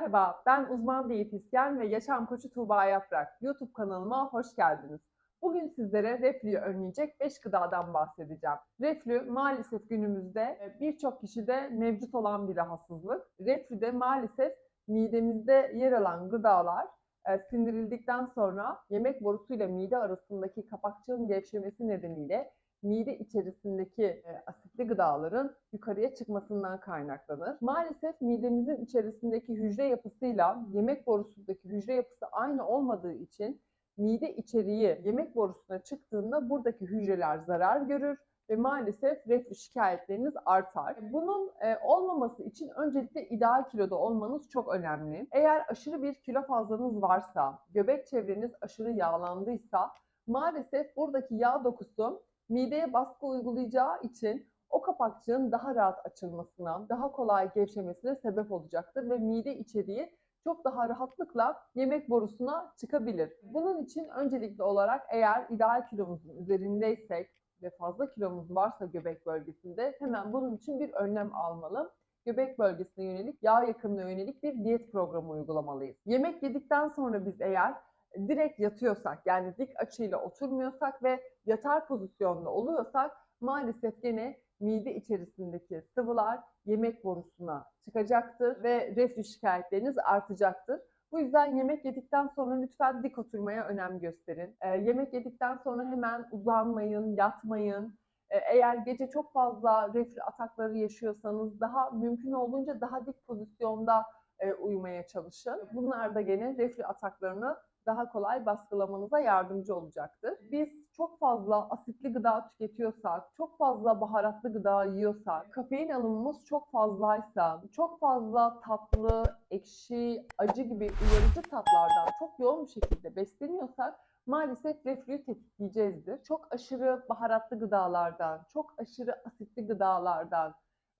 Merhaba, ben uzman diyetisyen ve yaşam koçu Tuğba Yaprak. YouTube kanalıma hoş geldiniz. Bugün sizlere reflüyü önleyecek 5 gıdadan bahsedeceğim. Reflü maalesef günümüzde e, birçok kişide mevcut olan bir rahatsızlık. Reflüde maalesef midemizde yer alan gıdalar e, sindirildikten sonra yemek borusuyla mide arasındaki kapakçığın gevşemesi nedeniyle mide içerisindeki e, asitli gıdaların yukarıya çıkmasından kaynaklanır. Maalesef midemizin içerisindeki hücre yapısıyla yemek borusundaki hücre yapısı aynı olmadığı için mide içeriği yemek borusuna çıktığında buradaki hücreler zarar görür ve maalesef reflü şikayetleriniz artar. Bunun e, olmaması için öncelikle ideal kiloda olmanız çok önemli. Eğer aşırı bir kilo fazlanız varsa, göbek çevreniz aşırı yağlandıysa maalesef buradaki yağ dokusu mideye baskı uygulayacağı için o kapakçığın daha rahat açılmasına, daha kolay gevşemesine sebep olacaktır ve mide içeriği çok daha rahatlıkla yemek borusuna çıkabilir. Bunun için öncelikli olarak eğer ideal kilomuzun üzerindeysek ve fazla kilomuz varsa göbek bölgesinde hemen bunun için bir önlem almalı. Göbek bölgesine yönelik, yağ yakımına yönelik bir diyet programı uygulamalıyız. Yemek yedikten sonra biz eğer direkt yatıyorsak yani dik açıyla oturmuyorsak ve yatar pozisyonda oluyorsak maalesef gene mide içerisindeki sıvılar yemek borusuna çıkacaktır ve reflü şikayetleriniz artacaktır. Bu yüzden yemek yedikten sonra lütfen dik oturmaya önem gösterin. Ee, yemek yedikten sonra hemen uzanmayın, yatmayın. Ee, eğer gece çok fazla reflü atakları yaşıyorsanız daha mümkün olduğunca daha dik pozisyonda e, uyumaya çalışın. Bunlar da gene reflü ataklarını daha kolay baskılamanıza yardımcı olacaktır. Biz çok fazla asitli gıda tüketiyorsak, çok fazla baharatlı gıda yiyorsak, kafein alımımız çok fazlaysa, çok fazla tatlı, ekşi, acı gibi uyarıcı tatlardan çok yoğun bir şekilde besleniyorsak maalesef reflüyü tetikleyeceğizdir. Çok aşırı baharatlı gıdalardan, çok aşırı asitli gıdalardan,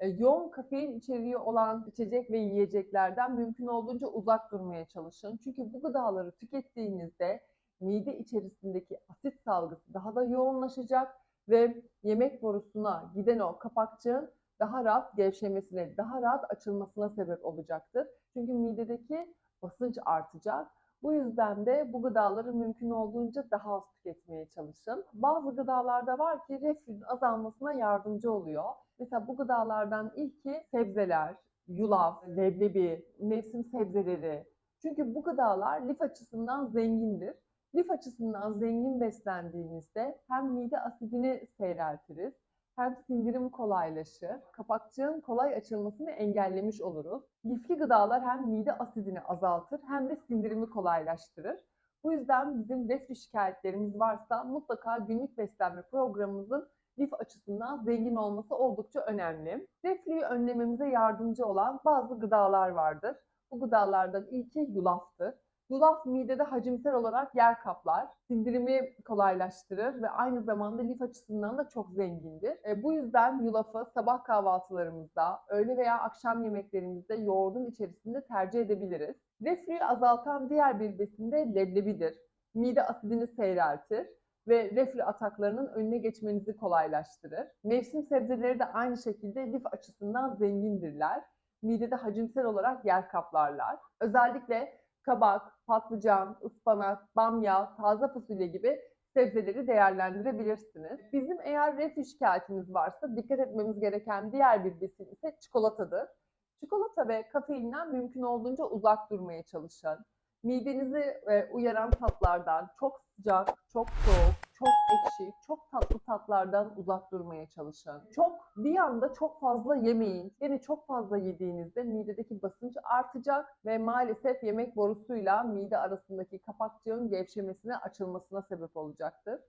yoğun kafein içeriği olan içecek ve yiyeceklerden mümkün olduğunca uzak durmaya çalışın. Çünkü bu gıdaları tükettiğinizde mide içerisindeki asit salgısı daha da yoğunlaşacak ve yemek borusuna giden o kapakçığın daha rahat gevşemesine, daha rahat açılmasına sebep olacaktır. Çünkü midedeki basınç artacak. Bu yüzden de bu gıdaları mümkün olduğunca daha az tüketmeye çalışın. Bazı gıdalarda var ki reflünün azalmasına yardımcı oluyor. Mesela bu gıdalardan ilki sebzeler, yulaf, leblebi, mevsim sebzeleri. Çünkü bu gıdalar lif açısından zengindir. Lif açısından zengin beslendiğimizde hem mide asidini seyreltiriz, hem sindirim kolaylaşır, kapakçığın kolay açılmasını engellemiş oluruz. Lifli gıdalar hem mide asidini azaltır hem de sindirimi kolaylaştırır. Bu yüzden bizim reflü şikayetlerimiz varsa mutlaka günlük beslenme programımızın lif açısından zengin olması oldukça önemli. Reflüyü önlememize yardımcı olan bazı gıdalar vardır. Bu gıdalardan ilki yulaftır. Yulaf midede hacimsel olarak yer kaplar, sindirimi kolaylaştırır ve aynı zamanda lif açısından da çok zengindir. E, bu yüzden yulafı sabah kahvaltılarımızda, öğle veya akşam yemeklerimizde yoğurdun içerisinde tercih edebiliriz. Reflüyü azaltan diğer bir besin de leblebidir. Mide asidini seyreltir ve reflü ataklarının önüne geçmenizi kolaylaştırır. Mevsim sebzeleri de aynı şekilde lif açısından zengindirler. Midede hacimsel olarak yer kaplarlar. Özellikle kabak, patlıcan, ıspanak, bamya, taze fasulye gibi sebzeleri değerlendirebilirsiniz. Bizim eğer reflü şikayetimiz varsa dikkat etmemiz gereken diğer bir besin ise çikolatadır. Çikolata ve kafeinden mümkün olduğunca uzak durmaya çalışın. Midenizi e, uyaran tatlardan çok sıcak, çok soğuk, çok ekşi, çok tatlı tatlardan uzak durmaya çalışın. Çok bir anda çok fazla yemeyin. Yani çok fazla yediğinizde midedeki basınç artacak ve maalesef yemek borusuyla mide arasındaki kapakçığın gevşemesine, açılmasına sebep olacaktır.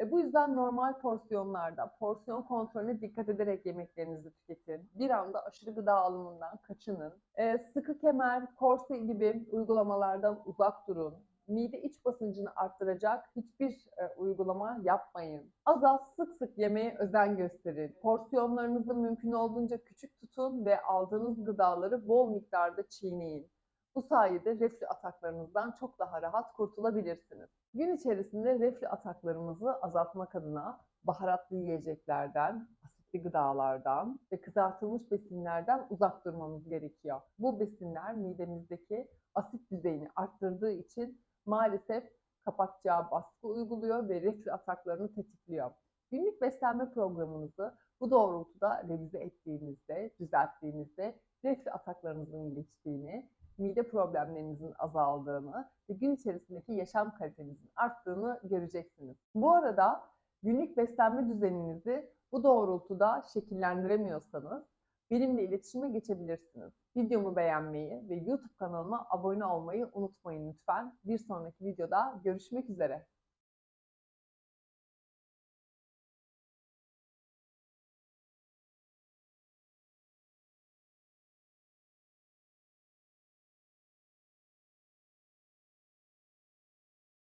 E, bu yüzden normal porsiyonlarda porsiyon kontrolüne dikkat ederek yemeklerinizi tüketin. Bir anda aşırı gıda alımından kaçının. E, sıkı kemer, korse gibi uygulamalardan uzak durun. Mide iç basıncını arttıracak hiçbir e, uygulama yapmayın. Az az sık sık yemeye özen gösterin. Porsiyonlarınızı mümkün olduğunca küçük tutun ve aldığınız gıdaları bol miktarda çiğneyin. Bu sayede reflü ataklarınızdan çok daha rahat kurtulabilirsiniz. Gün içerisinde reflü ataklarımızı azaltmak adına baharatlı yiyeceklerden, asitli gıdalardan ve kızartılmış besinlerden uzak durmamız gerekiyor. Bu besinler midemizdeki asit düzeyini arttırdığı için maalesef kapakçığa baskı uyguluyor ve reflü ataklarını tetikliyor. Günlük beslenme programınızı bu doğrultuda revize ettiğinizde, düzelttiğinizde reflü ataklarınızın geçtiğini, mide problemlerinizin azaldığını ve gün içerisindeki yaşam kalitenizin arttığını göreceksiniz. Bu arada günlük beslenme düzeninizi bu doğrultuda şekillendiremiyorsanız benimle iletişime geçebilirsiniz. Videomu beğenmeyi ve YouTube kanalıma abone olmayı unutmayın lütfen. Bir sonraki videoda görüşmek üzere.